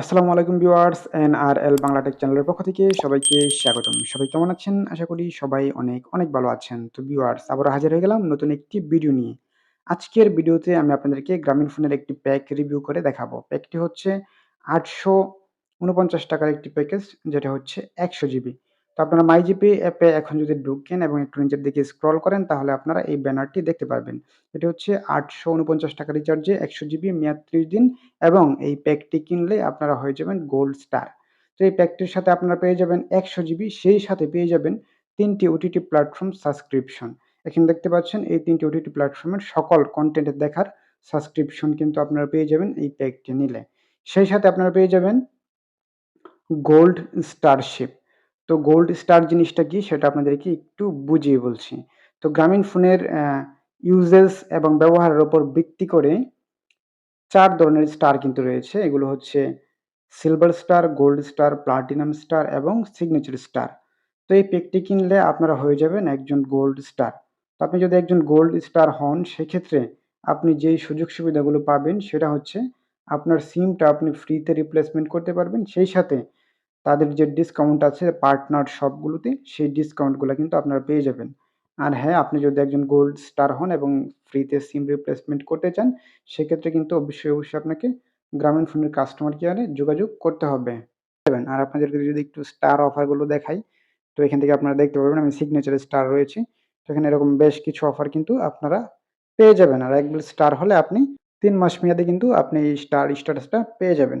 আসসালামু আলাইকুম viewers N R L Bangla tech চ্যানেলের পক্ষ থেকে সবাইকে স্বাগতম। সবাই কেমন আছেন? আশা করি সবাই অনেক অনেক ভালো আছেন। তো ভিউয়ার্স আবার হাজির হয়ে গেলাম নতুন একটি ভিডিও নিয়ে। আজকের ভিডিওতে আমি আপনাদেরকে গ্রামীণ ফোনের একটি প্যাক রিভিউ করে দেখাবো। প্যাকটি হচ্ছে আটশো উনপঞ্চাশ টাকার একটি প্যাকেজ, যেটা হচ্ছে একশো জিবি। তো আপনারা মাই জিপি অ্যাপে এখন যদি ঢুকেন এবং একটু নিচের দিকে স্ক্রল করেন, তাহলে আপনারা এই ব্যানারটি দেখতে পারবেন। এটি হচ্ছে আটশো উনপঞ্চাশ টাকা রিচার্জে একশো জিবি মেয়াদ ত্রিশ দিন এবং এই প্যাকটি কিনলে আপনারা হয়ে যাবেন গোল্ড স্টার তো এই প্যাকটির সাথে আপনারা পেয়ে যাবেন একশো জিবি সেই সাথে পেয়ে যাবেন তিনটি ওটিটি প্ল্যাটফর্ম সাবস্ক্রিপশন এখানে দেখতে পাচ্ছেন, এই তিনটি ওটিটি প্ল্যাটফর্মের সকল কন্টেন্ট দেখার সাবস্ক্রিপশন কিন্তু আপনারা পেয়ে যাবেন এই প্যাকটি নিলে। সেই সাথে আপনারা পেয়ে যাবেন গোল্ড স্টারশিপ তো গোল্ড স্টার জিনিসটা কি সেটা আপনাদেরকে একটু বুঝিয়ে বলছি। তো গ্রামীণ ফোনের ইউজেস এবং ব্যবহারের ওপর ভিত্তি করে চার ধরনের স্টার কিন্তু রয়েছে। এগুলো হচ্ছে silver star gold star platinum star এবং সিগনেচার স্টার তো এই প্যাকটি কিনলে আপনারা হয়ে যাবেন একজন গোল্ড স্টার তো আপনি যদি একজন গোল্ড স্টার হন, সেক্ষেত্রে আপনি যেই সুযোগ সুবিধাগুলো পাবেন সেটা হচ্ছে আপনার সিমটা আপনি ফ্রিতে রিপ্লেসমেন্ট করতে পারবেন। সেই সাথে তাদের যে ডিসকাউন্ট আছে পার্টনার শপগুলোতে সেই ডিসকাউন্টগুলো কিন্তু আপনারা পেয়ে যাবেন। আর হ্যাঁ আপনি যদি একজন গোল্ড স্টার হন এবং ফ্রিতে সিম রিপ্লেসমেন্ট করতে চান, সেক্ষেত্রে কিন্তু অবশ্যই অবশ্যই আপনাকে গ্রামীণ ফোনের কাস্টমার কেয়ারে যোগাযোগ করতে হবে। আর আপনাদেরকে যদি একটু স্টার অফারগুলো দেখাই, তো এখান থেকে আপনারা দেখতে পারবেন, আমি সিগনেচার স্টার রয়েছে। তো এখানে এরকম বেশ কিছু অফার কিন্তু আপনারা পেয়ে যাবেন। আর একবার স্টার হলে আপনি তিন মাস মেয়াদে কিন্তু আপনি এই স্টার স্ট্যাটাসটা পেয়ে যাবেন।